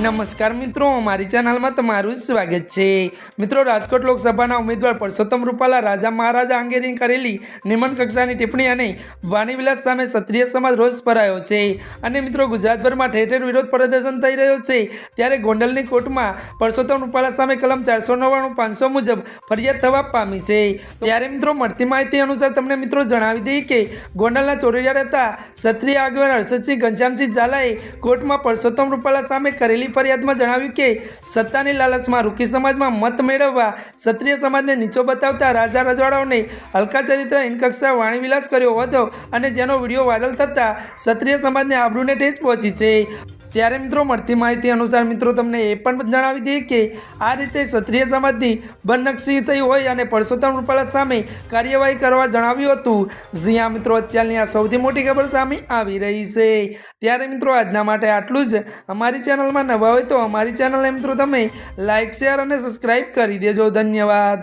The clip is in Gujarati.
નમસ્કાર મિત્રો, અમારી ચેનલમાં તમારું સ્વાગત છે. મિત્રો, રાજકોટ લોકસભાના ઉમેદવાર પરસોત્તમ રૂપાલા રાજા મહારાજા અંગેની કરેલી નિમન કક્ષાની ટિપ્પણી અને વાણીવિલાસ સામે ક્ષત્રિય સમાજ રોષ ભરાયો છે. અને મિત્રો, ગુજરાતભરમાં ઠેર ઠેર વિરોધ પ્રદર્શન થઈ રહ્યો છે. ત્યારે ગોંડલની કોર્ટમાં પરસોત્તમ રૂપાલા સામે કલમ ચારસો નવ્વાણું, પાંચસો મુજબ ફરિયાદ થવા પામી છે. ત્યારે મિત્રો, મળતી માહિતી અનુસાર તમને મિત્રો જણાવી દઈએ કે ગોંડલના ચોરડિયા રહેતા ક્ષત્રિય આગેવાન હર્ષદસિંહ ઘનશ્યામસિંહ ઝાલાએ કોર્ટમાં પરસોત્તમ રૂપાલા સામે કરેલી ફરિયાદમાં જણાવ્યું કે સત્તાની લાલચમાં રૂકી સમાજમાં મત મેળવવા ક્ષત્રિય સમાજને નીચો બતાવતા રાજા રજવાડાઓને હલકા ચરિત્ર ઇનકક્ષા વાણીવિલાસ કર્યો હતો અને જેનો વીડિયો વાયરલ થતાં ક્ષત્રિય સમાજને આબરૂને ઠેસ પહોંચી છે. ત્યારે મિત્રો મળતી માહિતી અનુસાર મિત્રો તમને એ પણ જણાવી દઈએ કે આ રીતે ક્ષત્રિય સમાજની બનનક્ષી થઈ હોય અને પરસોત્તમ રૂપાલા સામે કાર્યવાહી કરવા જણાવ્યું હતું. જ્યાં મિત્રો, અત્યારની આ સૌથી મોટી ખબર સામે આવી રહી છે. ત્યારે મિત્રો, આજના માટે આટલું જ. અમારી ચેનલમાં નવા હોય તો અમારી ચેનલને મિત્રો તમે લાઇક શેર અને સબસ્ક્રાઈબ કરી દેજો. ધન્યવાદ.